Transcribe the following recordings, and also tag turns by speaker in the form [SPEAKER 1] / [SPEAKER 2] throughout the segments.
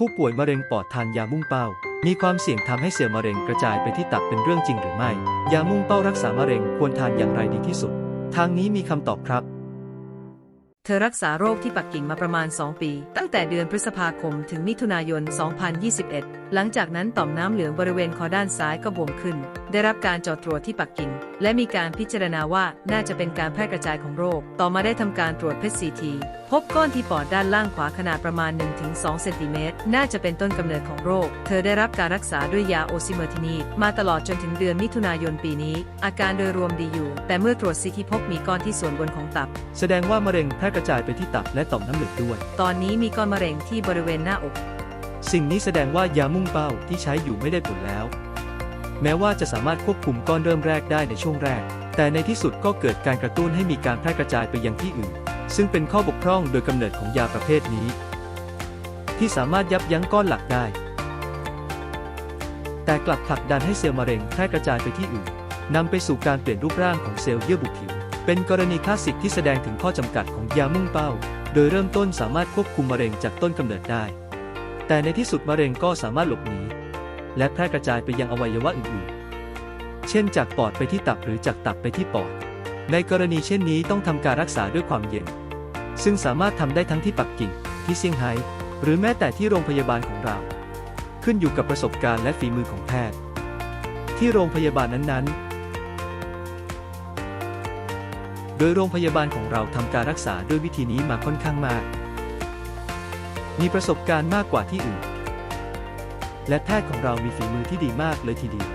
[SPEAKER 1] ผู้ป่วยมะเร็งปอดทานยามุ่งเป้า มีความเสี่ยงทำให้เซลล์มะเร็งกระจายไปที่ตับเป็นเรื่องจริงหรือไม่ ยามุ่งเป้ารักษามะเร็งควรทานอย่างไรดีที่สุด ทางนี้มีคำตอบครับ
[SPEAKER 2] เธอรักษาโรคที่ปักกิ่งมาประมาณ 2 ปี ตั้งแต่เดือนพฤษภาคมถึงมิถุนายน 2021 หลังจากนั้นต่อมน้ำเหลืองบริเวณคอด้านซ้ายก็บวมขึ้น ได้รับการเจาะตรวจที่ปักกิ่ง และมีการพิจารณาว่าน่าจะเป็นการแพร่กระจายของโรค ต่อมาได้ทำการตรวจเพชรซีที พบก้อนที่ปอดด้านล่างขวาขนาดประมาณ 1-2 เซนติเมตร น่าจะเป็นต้นกำเนิดของโรค เธอได้รับการรักษาด้วยยาโอซิเมอร์ทินีดมาตลอดจนถึงเดือนมิถุนายนปีนี้ อาการโดยรวมดีอยู่ แต่เมื่อตรวจซีทีพบมีก้อนที่ส่วนบนของตับ
[SPEAKER 1] แสดงว่ามะเร็งแพร่กระจายไปที่ตับและต่อมน้ำเหลืองด้วย
[SPEAKER 2] ตอนนี้มีก้อนมะเร็งที่บริเวณหน้าอก
[SPEAKER 1] สิ่งนี้แสดงว่ายามุ่งเป้าที่ใช้อยู่ไม่ได้ผลแล้ว แม้ว่าจะสามารถควบคุมก้อนเริ่มแรกได้ในช่วงแรก แต่ในที่สุดก็เกิดการกระตุ้นให้มีการแพร่กระจายไปยังที่อื่น ซึ่งเป็นข้อบกพร่องโดยกำเนิดของยาประเภทนี้ ที่สามารถยับยั้งก้อนหลักได้ แต่กลับผลักดันให้เซลล์มะเร็งแพร่กระจายไปที่อื่นนำไปสู่การเปลี่ยนรูปร่างของเซลล์เยื่อบุผิว เป็นกรณีคลาสสิกที่แสดงถึงข้อจำกัดของยามุ่งเป้า โดยเริ่มต้นสามารถควบคุมมะเร็งจากต้นกำเนิดได้ แต่ในที่สุดมะเร็งก็สามารถหลบหนี และแพร่กระจายไปยังอวัยวะอื่นๆ เช่นจากปอดไปที่ตับหรือจากตับไปที่ปอด ในกรณีเช่นนี้ต้องทำการรักษาด้วยความเย็น ซึ่งสามารถทำได้ทั้งที่ปักกิ่ง ที่เซี่ยงไฮ้ หรือแม้แต่ที่โรงพยาบาลของเรา ขึ้นอยู่กับประสบการณ์และฝีมือของแพทย์ ที่โรงพยาบาลนั้นๆโดยโรงพยาบาลของเราทำการรักษาด้วยวิธีนี้มาค่อนข้างมาก มีประสบการณ์มากกว่าที่อื่น และแพทย์ของเรามีฝีมือที่ดีมากเลยทีเดียว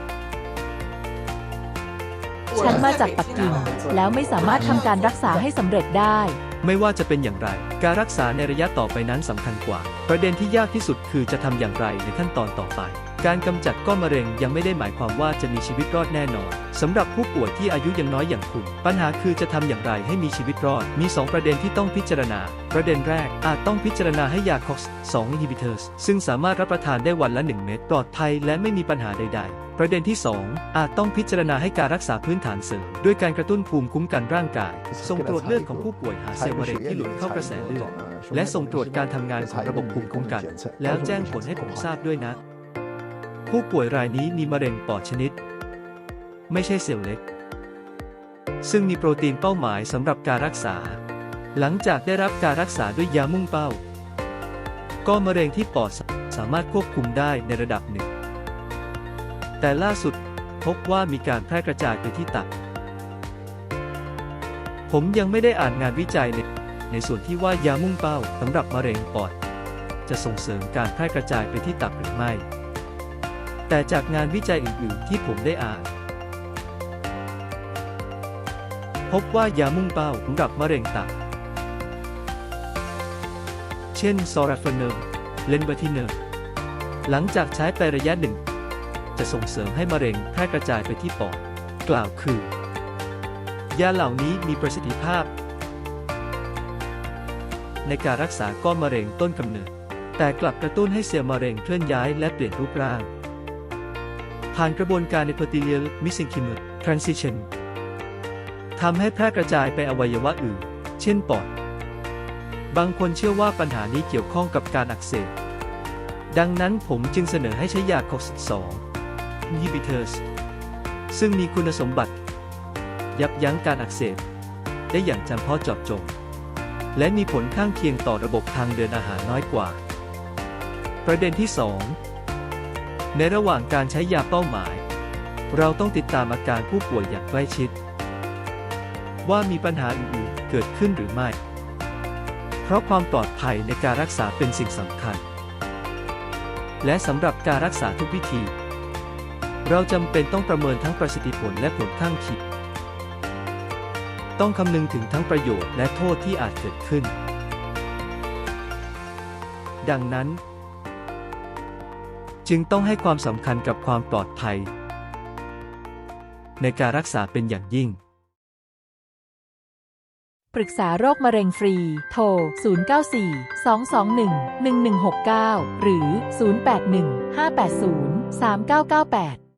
[SPEAKER 3] ฉันมาจากปักกิ่งแล้วไม่สามารถทำการรักษาให้สำเร็จได้
[SPEAKER 1] ไม่ว่าจะเป็นอย่างไร การรักษาในระยะต่อไปนั้นสำคัญกว่า ประเด็นที่ยากที่สุดคือจะทำอย่างไรในขั้นตอนต่อไป การกำจัดก้อนมะเร็งยังไม่ได้หมายความว่าจะมีชีวิตรอดแน่นอนสำหรับผู้ป่วยที่อายุยังน้อยอย่างคุณ ปัญหาคือจะทำอย่างไรให้มีชีวิตรอด มี 2 ประเด็นที่ต้องพิจารณา ประเด็นแรก อาจต้องพิจารณาให้ยา COX 2 inhibitors ซึ่งสามารถรับประทานได้วันละ 1 เม็ดปลอดภัยและไม่มีปัญหาใด ๆประเด็นที่ 2 อาจต้องพิจารณาให้การรักษาพื้นฐานเสริมด้วยการกระตุ้นภูมิคุ้มกันร่างกาย ส่งตรวจเลือดของผู้ป่วยหาเซลล์มะเร็งที่หลุดเข้ากระแสเลือดและส่งตรวจการทำงานของระบบภูมิคุ้มกัน แล้วแจ้งผลให้ผมทราบด้วยนะ ผู้ป่วยรายนี้มีมะเร็งปอดชนิด ไม่ใช่เซลล์เล็ก ซึ่งมีโปรตีนเป้าหมายสำหรับการรักษา หลังจากได้รับการรักษาด้วยยามุ่งเป้า ก็มะเร็งที่ปอดสามารถควบคุมได้ในระดับหนึ่ง แต่ล่าสุดพบว่ามีการแพร่กระจายไปที่ตับ ผมยังไม่ได้อ่านงานวิจัยในในส่วนที่ว่ายามุ่งเป้าสำหรับมะเร็งปอด จะส่งเสริมการแพร่กระจายไปที่ตับหรือไม่ แต่จากงานวิจัยอื่น ๆ ที่ผมได้อ่าน พบว่ายามุ่งเป้าสำหรับมะเร็งตับ เช่นซอราฟเนอร์เลนบาทิเนอร์หลังจากใช้ไประยะหนึ่ง จะส่งเสริมให้มะเร็งแพร่กระจายไปที่ปอด กล่าวคือ ยาเหล่านี้มีประสิทธิภาพ ในการรักษาก้อนมะเร็งต้นกำเนิดแต่กลับกระตุ้นให้เซลล์มะเร็งเคลื่อนย้ายและเปลี่ยนรูปร่าง ผ่านกระบวนการ epithelial mesenchymal transition ทำให้แพร่กระจายไปอวัยวะอื่น เช่นปอด บางคนเชื่อว่าปัญหานี้เกี่ยวข้องกับการอักเสบ ดังนั้นผมจึงเสนอให้ใช้ยา COX-2 inhibitors ซึ่งมีคุณสมบัติ ยับยั้งการอักเสบ ได้อย่างจำเพาะเจาะจง และมีผลข้างเคียงต่อระบบทางเดินอาหารน้อยกว่า ประเด็นที่ 2 ในระหว่างการใช้ยาเป้าหมาย เราต้องติดตามอาการผู้ป่วยอย่างใกล้ชิด ว่ามีปัญหาอื่นๆเกิดขึ้นหรือไม่ เพราะความปลอดภัยในการรักษาเป็นสิ่งสำคัญ และสำหรับการรักษาทุกวิธี เราจำเป็นต้องประเมินทั้งประสิทธิผลและผลข้างเคียงต้องคำนึงถึงทั้งประโยชน์และโทษที่อาจเกิดขึ้น ดังนั้น จึงต้องให้ความสำคัญกับความปลอดภัย ในการรักษาเป็นอย่างยิ่ง
[SPEAKER 3] ปรึกษาโรคมะเร็งฟรี โทร 094 221 1169 หรือ 081 580 3998